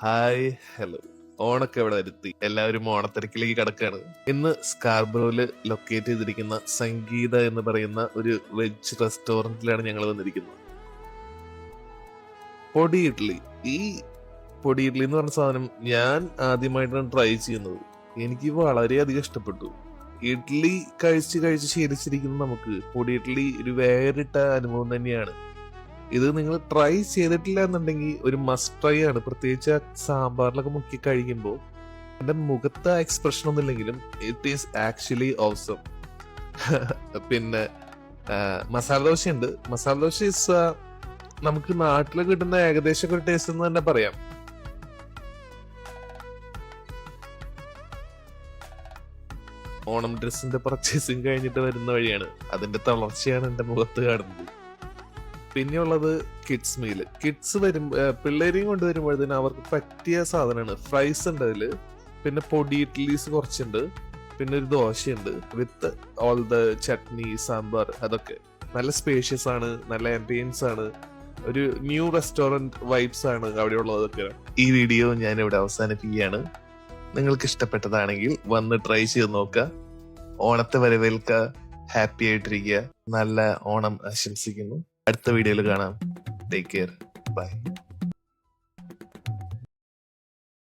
Hi hello. ഓണൊക്കെ ഇവിടെ വരുത്തി. എല്ലാവരും ഓണത്തിരക്കിലേക്ക് കിടക്കാണ്. ഇന്ന് സ്കാർബ്രോയിൽ ലൊക്കേറ്റ് ചെയ്തിരിക്കുന്ന സംഗീത എന്ന് പറയുന്ന ഒരു വെജ് റെസ്റ്റോറന്റിലാണ് ഞങ്ങൾ വന്നിരിക്കുന്നത്. പൊടി ഇഡ്ലി. ഈ പൊടി ഇഡ്ലി എന്ന് പറഞ്ഞ സാധനം ഞാൻ ആദ്യമായിട്ടാണ് ട്രൈ ചെയ്യുന്നത്. എനിക്ക് വളരെയധികം ഇഷ്ടപ്പെട്ടു. ഇഡ്ലി കഴിച്ച് കഴിച്ച് ശീലിച്ചിരിക്കുന്ന നമുക്ക് പൊടി ഇഡ്ലി ഒരു വേറിട്ട അനുഭവം തന്നെയാണ്. ഇത് നിങ്ങൾ ട്രൈ ചെയ്തിട്ടില്ല എന്നുണ്ടെങ്കിൽ ഒരു മസ്റ്റ് ട്രൈ ആണ്. പ്രത്യേകിച്ച് ആ സാമ്പാറിലൊക്കെ മുക്കി കഴിക്കുമ്പോൾ എന്റെ മുഖത്ത് എക്സ്പ്രഷൻ ഒന്നും ഇല്ലെങ്കിലും ഇറ്റ് ഈസ് ആക്ച്വലി ഓസം പിന്നെ ആ, മസാല ദോശ ഉണ്ട്. മസാല ദോശ ഇസ് നമുക്ക് നാട്ടിൽ കിട്ടുന്ന ഏകദേശം ഒരു ടേസ്റ്റ് എന്ന് തന്നെ പറയാം. ഓണം ഡ്രസ്സിന്റെ പർച്ചേസിങ് കഴിഞ്ഞിട്ട് വരുന്ന വഴിയാണ്. അതിന്റെ തളർച്ചയാണ് എന്റെ മുഖത്ത് കാണുന്നത്. പിന്നെയുള്ളത് കിഡ്സ് മീൽ കിഡ്സ് വരും പിള്ളേരെയും കൊണ്ടുവരുമ്പോഴത്തേനും അവർക്ക് പറ്റിയ സാധനമാണ്. ഫ്രൈസ് ഉണ്ട് അതിൽ. പിന്നെ പൊടി ഇഡ്ലീസ് കുറച്ചുണ്ട്. പിന്നെ ഒരു ദോശയുണ്ട് with all the chutney sambar അതൊക്കെ. നല്ല സ്പേഷ്യസ് ആണ് നല്ല ആംബിയൻസ് ആണ്. ഒരു ന്യൂ റെസ്റ്റോറന്റ് വൈബ്സ് ആണ് അവിടെ ഉള്ളതൊക്കെ ഈ വീഡിയോ ഞാൻ ഇവിടെ അവസാനിപ്പിക്കുകയാണ്. നിങ്ങൾക്ക് ഇഷ്ടപ്പെട്ടതാണെങ്കിൽ വന്ന് ട്രൈ ചെയ്ത് നോക്കുക. ഓണത്തെ വരവേൽക്കുക. ഹാപ്പി ആയിട്ടിരിക്കുക. നല്ല ഓണം ആശംസിക്കുന്നു. അടുത്ത വീഡിയോയിൽ കാണാം. Take care bye